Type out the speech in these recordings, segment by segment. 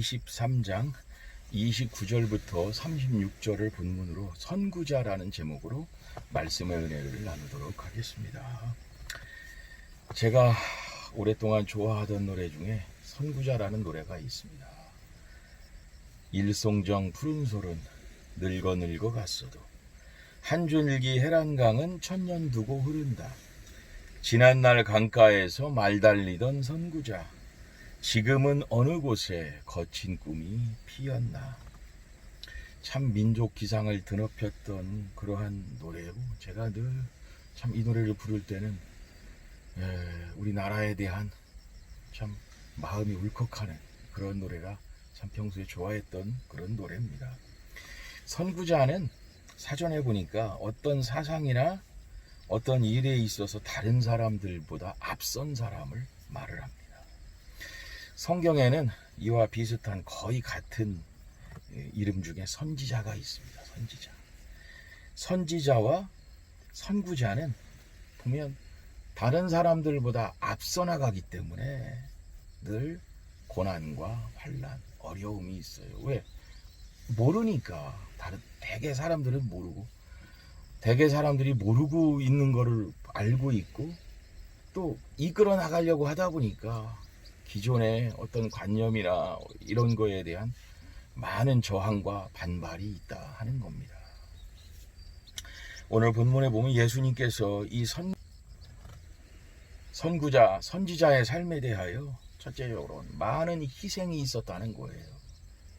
23장 29절부터 36절을 본문으로 선구자라는 제목으로 말씀의 은혜를 나누도록 하겠습니다. 제가 오랫동안 좋아하던 노래 중에 선구자라는 노래가 있습니다. 일송정 푸른 솔은 늙어 늙어 갔어도 한 줄기 해란강은 천년 두고 흐른다. 지난날 강가에서 말 달리던 선구자 지금은 어느 곳에 거친 꿈이 피었나 참 민족 기상을 드높였던 그러한 노래고 제가 늘 참 이 노래를 부를 때는 에, 우리나라에 대한 참 마음이 울컥하는 그런 노래라 참 평소에 좋아했던 그런 노래입니다. 선구자는 사전에 보니까 어떤 사상이나 어떤 일에 있어서 다른 사람들보다 앞선 사람을 말을 합니다. 성경에는 이와 비슷한 거의 같은 예, 이름 중에 선지자가 있습니다. 선지자. 선지자와 선구자는 보면 다른 사람들보다 앞서 나가기 때문에 늘 고난과 환란, 어려움이 있어요. 왜? 모르니까 다른 대개 사람들은 모르고 대개 사람들이 모르고 있는 거를 알고 있고 또 이끌어 나가려고 하다 보니까 기존의 어떤 관념이나 이런 거에 대한 많은 저항과 반발이 있다 하는 겁니다. 오늘 본문에 보면 예수님께서 이 선, 선구자, 선지자의 삶에 대하여 첫째적으로 많은 희생이 있었다는 거예요.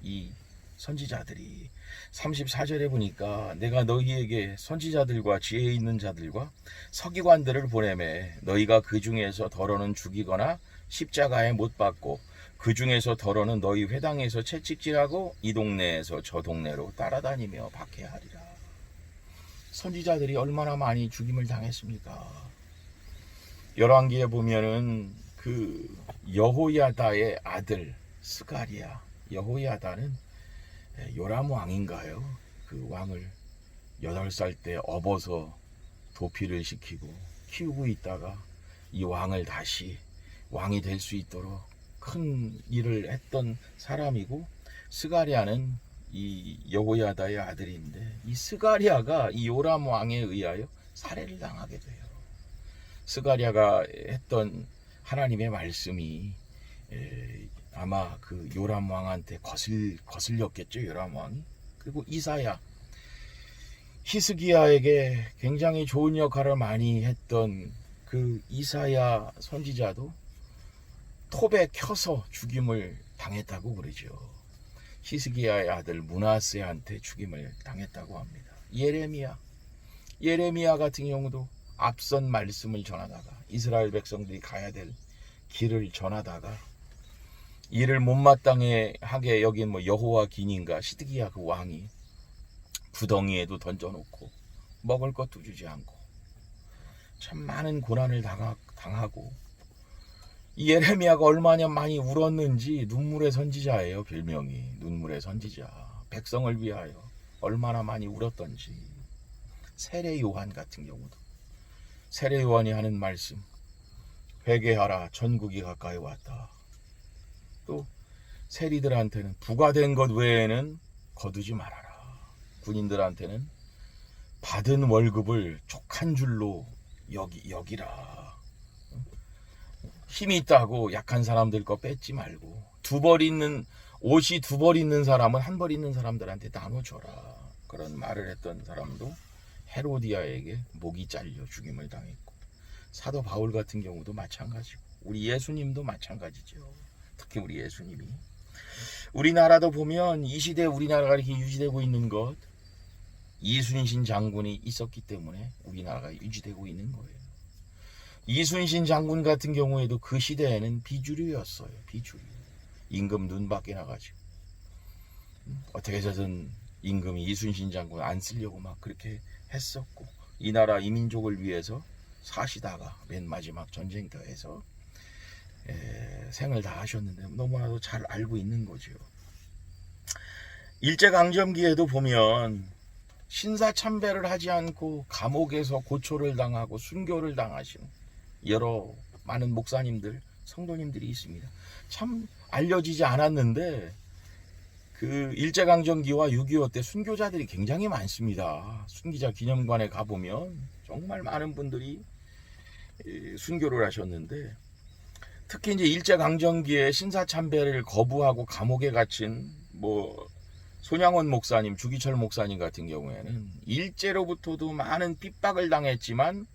이 선지자들이 34절에 보니까 내가 너희에게 선지자들과 지혜 있는 자들과 서기관들을 보내매 너희가 그 중에서 더러는 죽이거나 십자가에 못 박고 그 중에서 더러는 너희 회당에서 채찍질하고 이 동네에서 저 동네로 따라다니며 박해하리라. 선지자들이 얼마나 많이 죽임을 당했습니까? 열왕기에 보면은 그 여호야다의 아들 스가리야 여호야다는 요람 왕인가요? 그 왕을 여덟 살때 업어서 도피를 시키고 키우고 있다가 이 왕을 다시 왕이 될 수 있도록 큰 일을 했던 사람이고 스가리아는 이 여호야다의 아들인데 이 스가리아가 이 요람 왕에 의하여 살해를 당하게 돼요. 스가리아가 했던 하나님의 말씀이 에, 아마 그 요람 왕한테 거슬 거슬렸겠죠 요람 왕이 그리고 이사야 히스기야에게 굉장히 좋은 역할을 많이 했던 그 이사야 선지자도 톱에 켜서 죽임을 당했다고 그러죠. 히스기야의 아들 문하세한테 죽임을 당했다고 합니다. 예레미야 예레미야 같은 경우도 앞선 말씀을 전하다가 이스라엘 백성들이 가야 될 길을 전하다가 이를 못마땅해 하게 여긴 뭐 여호와 기닌가 시드기야 그 왕이 구덩이에도 던져놓고 먹을 것도 주지 않고 참 많은 고난을 당하, 당하고 이 예레미야가 얼마나 많이 울었는지 눈물의 선지자예요 별명이. 눈물의 선지자. 백성을 위하여 얼마나 많이 울었던지. 세례 요한 같은 경우도. 세례 요한이 하는 말씀 회개하라 전국이 가까이 왔다. 또 세리들한테는 부과된 것 외에는 거두지 말아라. 군인들한테는 받은 월급을 족한 줄로 여기 여기라 힘이 있다고 약한 사람들 거 뺏지 말고 두 벌 있는 옷이 두 벌 있는 사람은 한 벌 있는 사람들한테 나눠줘라. 그런 말을 했던 사람도 헤로디아에게 목이 잘려 죽임을 당했고 사도 바울 같은 경우도 마찬가지고 우리 예수님도 마찬가지죠. 특히 우리 예수님이. 우리나라도 보면 이 시대 우리나라가 이렇게 유지되고 있는 것 이순신 장군이 있었기 때문에 우리나라가 유지되고 있는 거예요. 이순신 장군 같은 경우에도 그 시대에는 비주류였어요. 비주류. 임금 눈밖에 나가지고 음, 어떻게 해서든 임금이 이순신 장군 안 쓰려고 막 그렇게 했었고 이 나라 이민족을 위해서 사시다가 맨 마지막 전쟁터에서 에, 생을 다 하셨는데 너무나도 잘 알고 있는 거죠. 일제강점기에도 보면 신사참배를 하지 않고 감옥에서 고초를 당하고 순교를 당하신 여러 많은 목사님들, 성도님들이 있습니다. 참 알려지지 않았는데 그 일제강점기와 6.25 때 순교자들이 굉장히 많습니다. 순기자 기념관에 가보면 정말 많은 분들이 이, 순교를 하셨는데 특히 이제 일제강점기에 신사참배를 거부하고 감옥에 갇힌 뭐 손양원 목사님, 주기철 목사님 같은 경우에는 일제로부터도 많은 핍박을 당했지만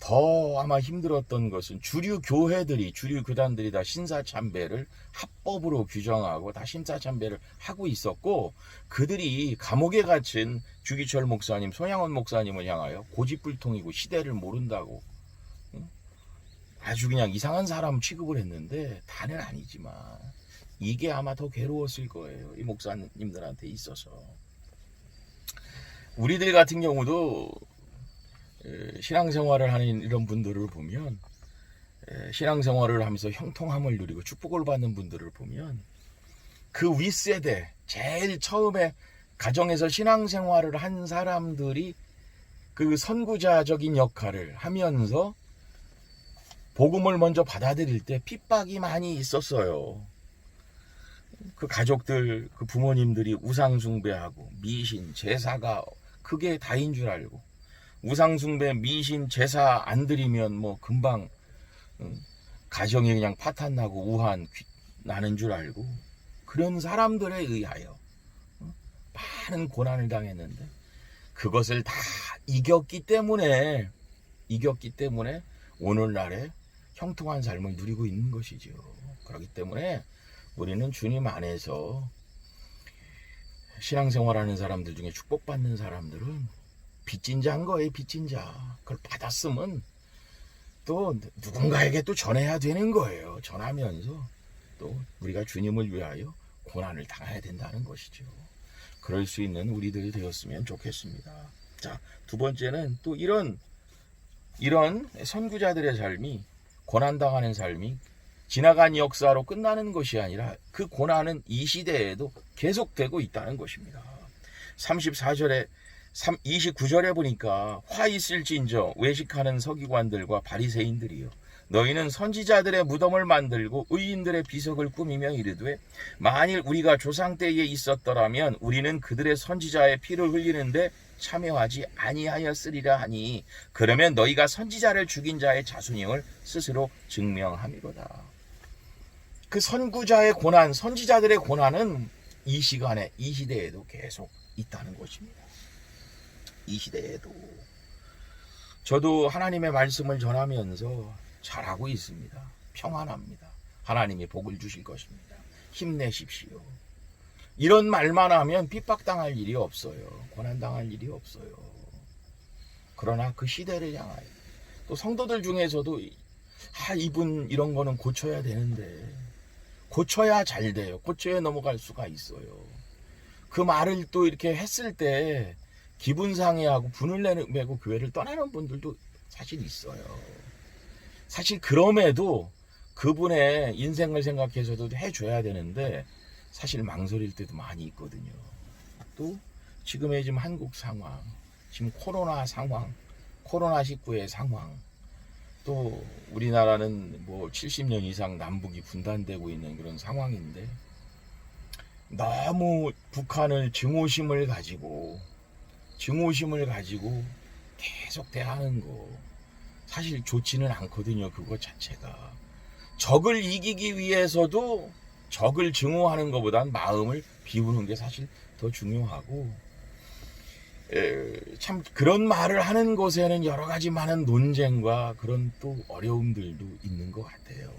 더 아마 힘들었던 것은 주류 교회들이 주류 교단들이 다 신사 참배를 합법으로 규정하고 다 신사 참배를 하고 있었고 그들이 감옥에 갇힌 주기철 목사님, 손양원 목사님을 향하여 고집불통이고 시대를 모른다고 응? 아주 그냥 이상한 사람 취급을 했는데 다는 아니지만 이게 아마 더 괴로웠을 거예요. 이 목사님들한테 있어서. 우리들 같은 경우도 에, 신앙생활을 하는 이런 분들을 보면 에, 신앙생활을 하면서 형통함을 누리고 축복을 받는 분들을 보면 그 윗세대 제일 처음에 가정에서 신앙생활을 한 사람들이 그 선구자적인 역할을 하면서 복음을 먼저 받아들일 때 핍박이 많이 있었어요. 그 가족들 그 부모님들이 우상 숭배하고 미신 제사가 그게 다인 줄 알고 우상 숭배 미신 제사 안 드리면 뭐 금방 응, 가정이 그냥 파탄 나고 우한 귀- 나는 줄 알고 그런 사람들에 의하여 응, 많은 고난을 당했는데 그것을 다 이겼기 때문에 이겼기 때문에 오늘날에 형통한 삶을 누리고 있는 것이죠. 그렇기 때문에 우리는 주님 안에서 신앙생활하는 사람들 중에 축복받는 사람들은 빚진 자인 거예요. 빚진 자. 그걸 받았으면 또 누군가에게 또 전해야 되는 거예요. 전하면서 또 우리가 주님을 위하여 고난을 당해야 된다는 것이죠. 그럴 수 있는 우리들이 되었으면 좋겠습니다. 자, 두 번째는 또 이런 이런 선구자들의 삶이 고난당하는 삶이 지나간 역사로 끝나는 것이 아니라 그 고난은 이 시대에도 계속되고 있다는 것입니다. 34절에 29절에 보니까 화 있을진저 외식하는 서기관들과 바리새인들이요 너희는 선지자들의 무덤을 만들고 의인들의 비석을 꾸미며 이르되 만일 우리가 조상 때에 있었더라면 우리는 그들의 선지자의 피를 흘리는데 참여하지 아니하였으리라 하니 그러면 너희가 선지자를 죽인 자의 자손임을 스스로 증명함이로다. 그 선구자의 고난, 선지자들의 고난은 이 시간에, 이 시대에도 계속 있다는 것입니다. 이 시대에도. 저도 하나님의 말씀을 전하면서 잘하고 있습니다. 평안합니다. 하나님이 복을 주실 것입니다. 힘내십시오. 이런 말만 하면 핍박당할 일이 없어요. 고난당할 일이 없어요. 그러나 그 시대를 향하여 또 성도들 중에서도 아 이분 이런 거는 고쳐야 되는데 고쳐야 잘 돼요. 고쳐야 넘어갈 수가 있어요. 그 말을 또 이렇게 했을 때 기분 상해하고 분을 내고 교회를 떠나는 분들도 사실 있어요. 사실 그럼에도 그분의 인생을 생각해서도 해줘야 되는데 사실 망설일 때도 많이 있거든요. 또 지금의 지금 한국 상황, 지금 코로나 상황, 코로나 19의 상황, 또 우리나라는 뭐 70년 이상 남북이 분단되고 있는 그런 상황인데 너무 북한을 증오심을 가지고 증오심을 가지고 계속 대하는 거 사실 좋지는 않거든요. 그거 자체가 적을 이기기 위해서도 적을 증오하는 것보단 마음을 비우는 게 사실 더 중요하고 에, 참 그런 말을 하는 곳에는 여러 가지 많은 논쟁과 그런 또 어려움들도 있는 것 같아요.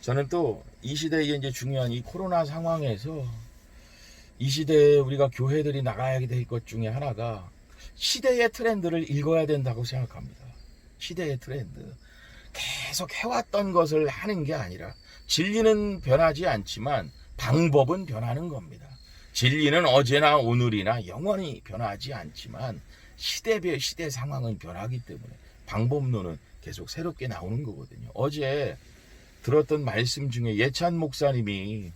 저는 또 이 시대에 이제 중요한 이 코로나 상황에서 이 시대에 우리가 교회들이 나가야 될 것 중에 하나가 시대의 트렌드를 읽어야 된다고 생각합니다. 시대의 트렌드. 계속 해왔던 것을 하는 게 아니라 진리는 변하지 않지만 방법은 변하는 겁니다. 진리는 어제나 오늘이나 영원히 변하지 않지만 시대별 시대 상황은 변하기 때문에 방법론은 계속 새롭게 나오는 거거든요. 어제 들었던 말씀 중에 예찬 목사님이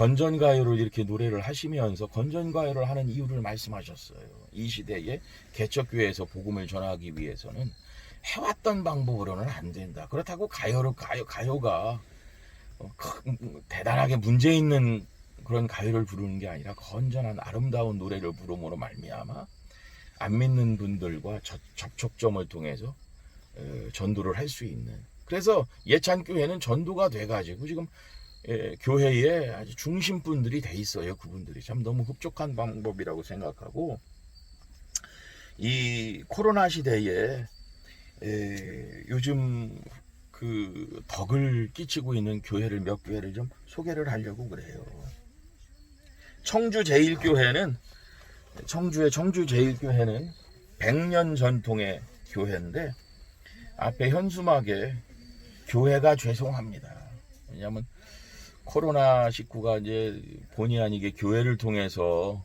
건전가요를 이렇게 노래를 하시면서 건전가요를 하는 이유를 말씀하셨어요. 이 시대에 개척교회에서 복음을 전하기 위해서는 해왔던 방법으로는 안 된다. 그렇다고 가요를 가요 가요가 어, 크- 대단하게 문제 있는 그런 가요를 부르는 게 아니라 건전한 아름다운 노래를 부름으로 말미암아 안 믿는 분들과 저- 접촉점을 통해서 어, 전도를 할 수 있는. 그래서 예찬 교회는 전도가 돼가지고 지금 예, 교회에 아주 중심 분들이 돼 있어요. 그분들이 참 너무 흡족한 방법이라고 생각하고 이 코로나 시대에 에, 요즘 그 덕을 끼치고 있는 교회를 몇 교회를 좀 소개를 하려고 그래요. 청주 제일교회는 청주의 청주 제일교회는 100년 전통의 교회인데 앞에 현수막에 교회가 죄송합니다. 왜냐하면 코로나 19가 이제 본의 아니게 교회를 통해서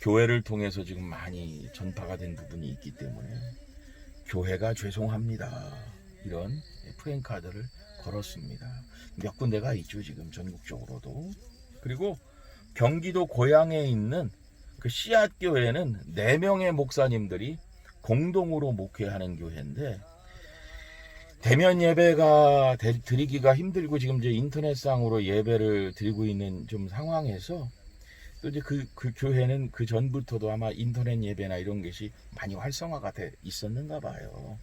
교회를 통해서 지금 많이 전파가 된 부분이 있기 때문에 교회가 죄송합니다. 이런 프랭카드를 걸었습니다. 몇 군데가 있죠, 지금 전국적으로도. 그리고 경기도 고양에 있는 그 씨앗 교회는 네 명의 목사님들이 공동으로 목회하는 교회인데 대면 예배가 대- 드리기가 힘들고 지금 이제 인터넷상으로 예배를 드리고 있는 좀 상황에서 또 이제 그, 그 교회는 그 전부터도 아마 인터넷 예배나 이런 것이 많이 활성화가 돼 있었는가 봐요.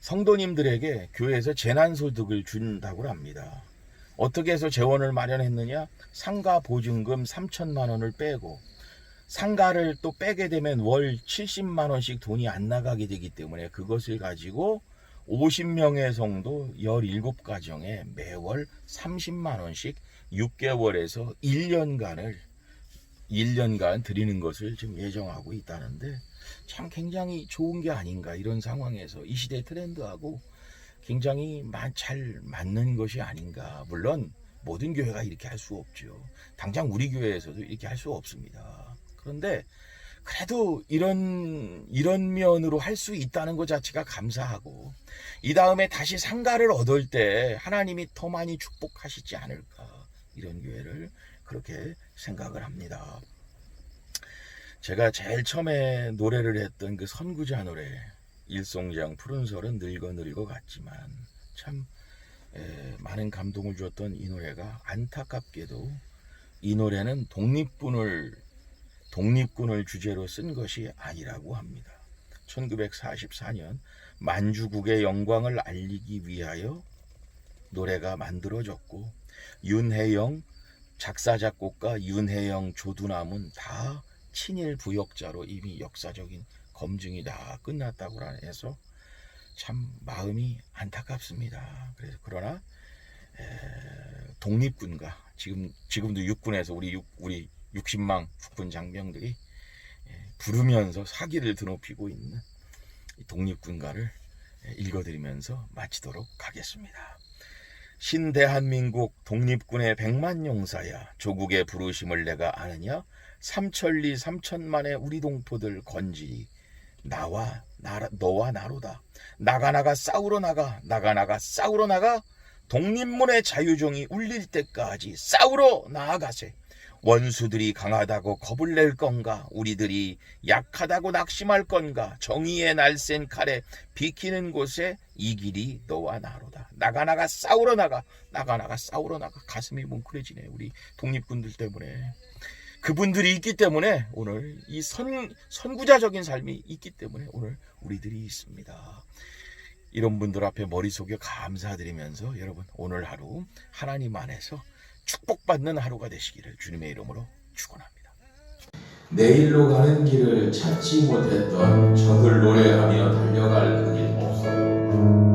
성도님들에게 교회에서 재난소득을 준다고 합니다. 어떻게 해서 재원을 마련했느냐? 상가 보증금 3천만 원을 빼고 상가를 또 빼게 되면 월 70만 원씩 돈이 안 나가게 되기 때문에 그것을 가지고 50명의 성도 17가정에 매월 30만 원씩 6개월에서 1년간을 1년간 드리는 것을 지금 예정하고 있다는데 참 굉장히 좋은 게 아닌가 이런 상황에서 이 시대 트렌드하고 굉장히 마- 잘 맞는 것이 아닌가. 물론 모든 교회가 이렇게 할 수 없죠. 당장 우리 교회에서도 이렇게 할 수 없습니다. 그런데 그래도 이런 이런 면으로 할 수 있다는 것 자체가 감사하고 이 다음에 다시 상가를 얻을 때 하나님이 더 많이 축복하시지 않을까 이런 교회를 그렇게 생각을 합니다. 제가 제일 처음에 노래를 했던 그 선구자 노래 일송장 푸른 설은 늙어 늙어 갔지만 참 에, 많은 감동을 주었던 이 노래가 안타깝게도 이 노래는 독립군을 독립군을 주제로 쓴 것이 아니라고 합니다. 1944년 만주국의 영광을 알리기 위하여 노래가 만들어졌고 윤혜영 작사 작곡가 윤혜영 조두남은 다 친일 부역자로 이미 역사적인 검증이 다 끝났다고 해서 참 마음이 안타깝습니다. 그래서 그러나 에, 독립군과 지금 지금도 육군에서 우리 육, 우리 60망 국군 장병들이 예, 부르면서 사기를 드높이고 있는 이 독립군가를 예, 읽어드리면서 마치도록 하겠습니다. 신대한민국 독립군의 백만 용사야 조국의 부르심을 내가 아느냐? 삼천리 삼천만의 우리 동포들 건지 나와 나 너와 나로다. 나가 나가 싸우러 나가 나가 나가 싸우러 나가. 독립문의 자유종이 울릴 때까지 싸우러 나아가세 원수들이 강하다고 겁을 낼 건가? 우리들이 약하다고 낙심할 건가? 정의의 날쌘 칼에 비키는 곳에 이 길이 너와 나로다. 나가 나가 싸우러 나가. 나가 나가 싸우러 나가. 가슴이 뭉클해지네. 우리 독립군들 때문에. 그분들이 있기 때문에 오늘 이 선, 선구자적인 삶이 있기 때문에 오늘 우리들이 있습니다. 이런 분들 앞에 머리 속에 감사드리면서 여러분 오늘 하루 하나님 안에서 축복받는 하루가 되시기를 주님의 이름으로 축원합니다. 내일로 가는 길을 찾지 못했던 저들 노래하며 달려갈 그길 없어요.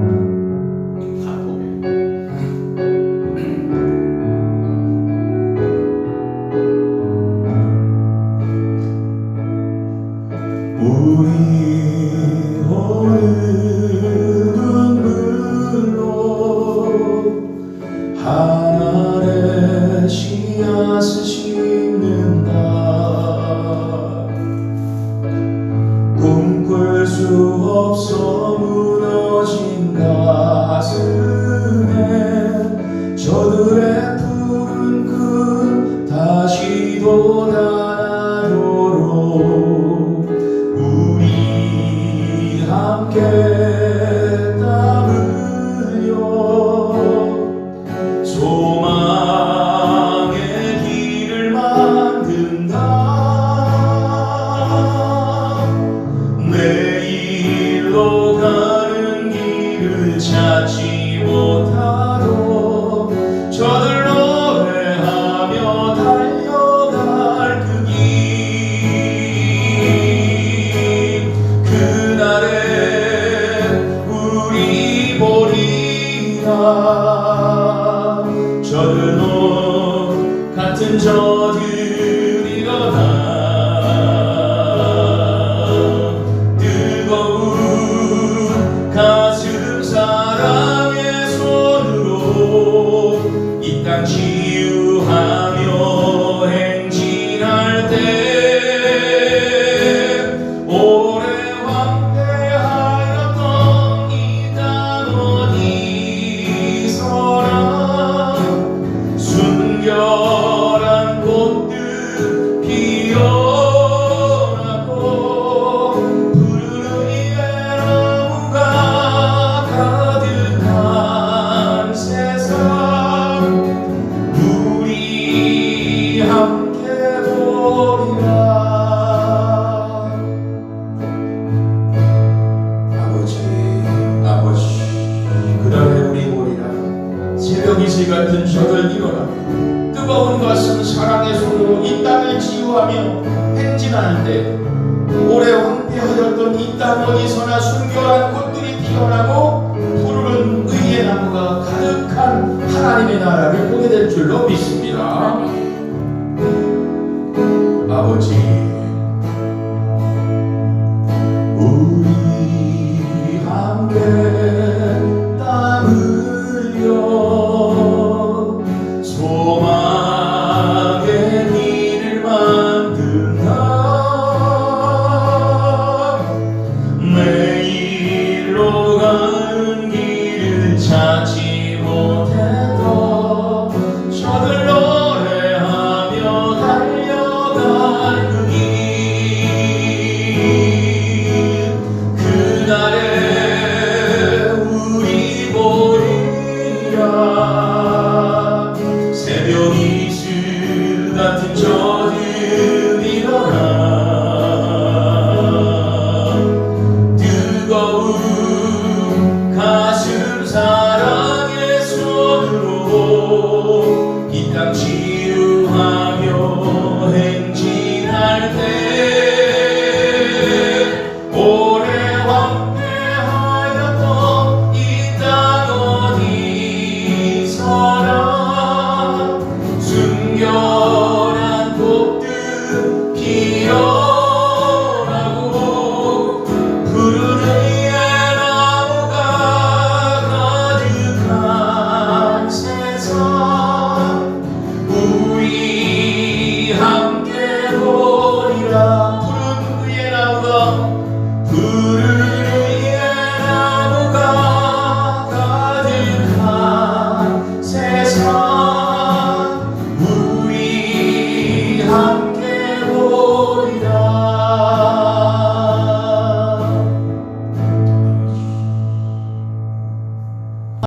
쉽진 않은데 오래 황폐하였던 이 땅 어디서나 순교한 꽃들이 피어나고 푸르른 의의 나무가 가득한 하나님의 나라를 보게 될 줄로 믿습니다. 아버지.